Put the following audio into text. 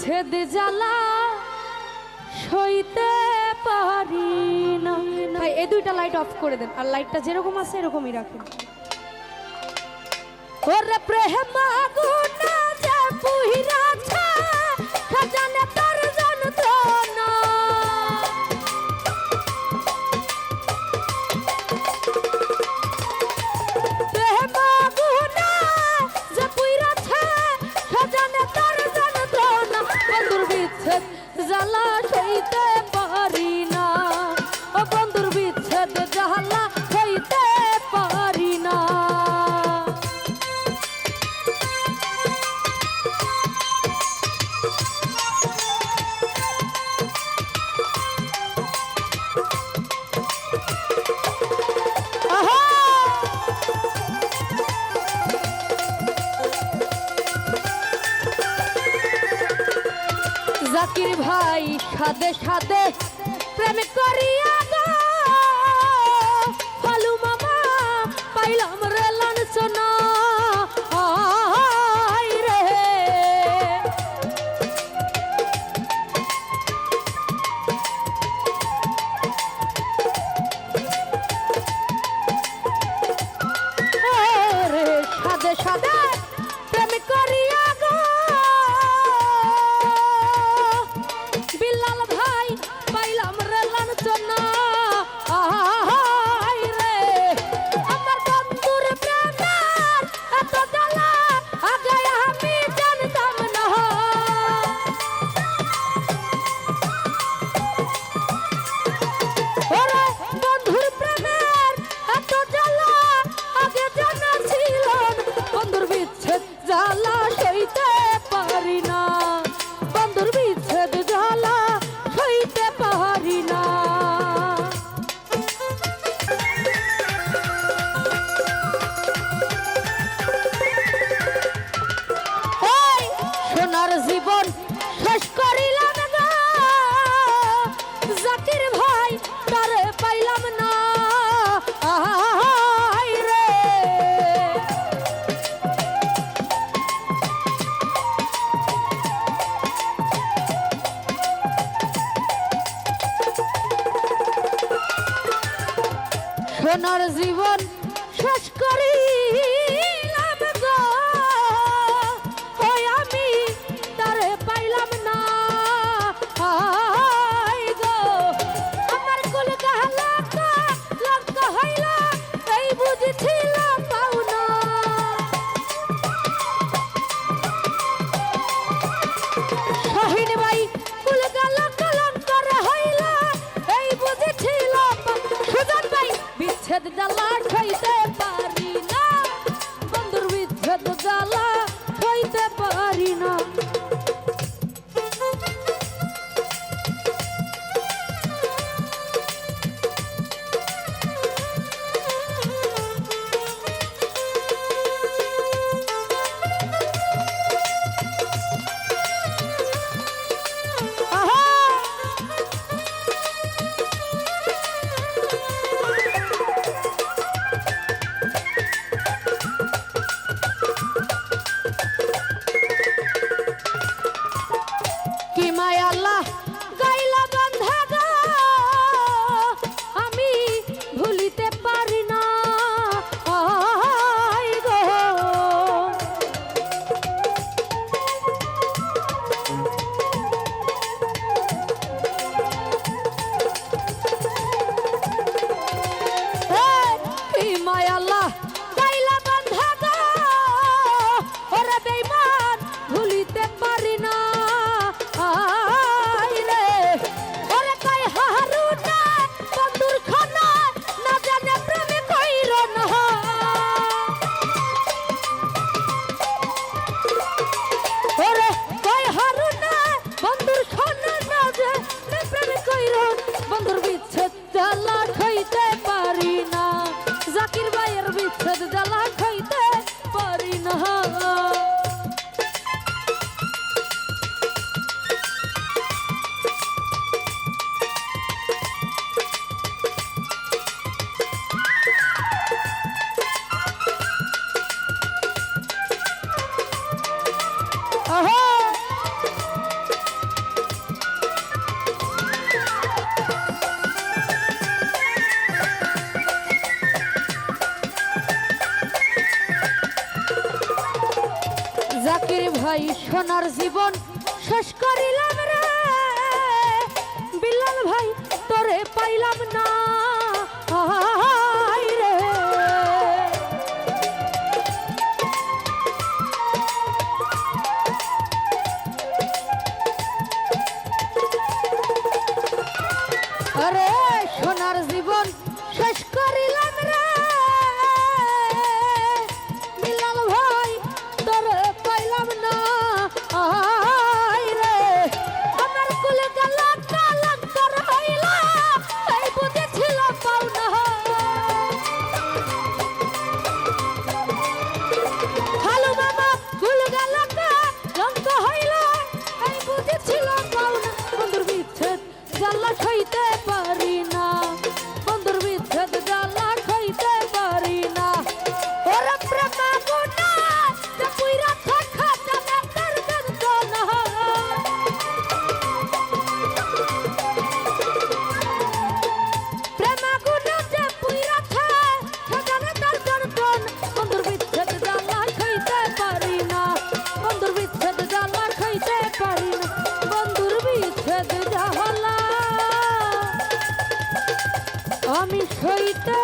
ছেদ জ্বালা সইতে পারি না। ভাই, এই দুইটা লাইট অফ করে দেন। আর লাইটটা যেরকম আছে, এরকমই রাখেন। ওরে প্রেম আগুন না যা পুহিরা ভাই সাথে সাথে প্রেম করিয়া হলু মামা পাইলাম রে লাঞ্ছনা। সোনার জীবন শেষ করি। আপনার জীবন শেষ করিলাম রে। বিল্লাল ভাই তোরে পাইলাম না। আরে সোনার জীবন আমি সইতে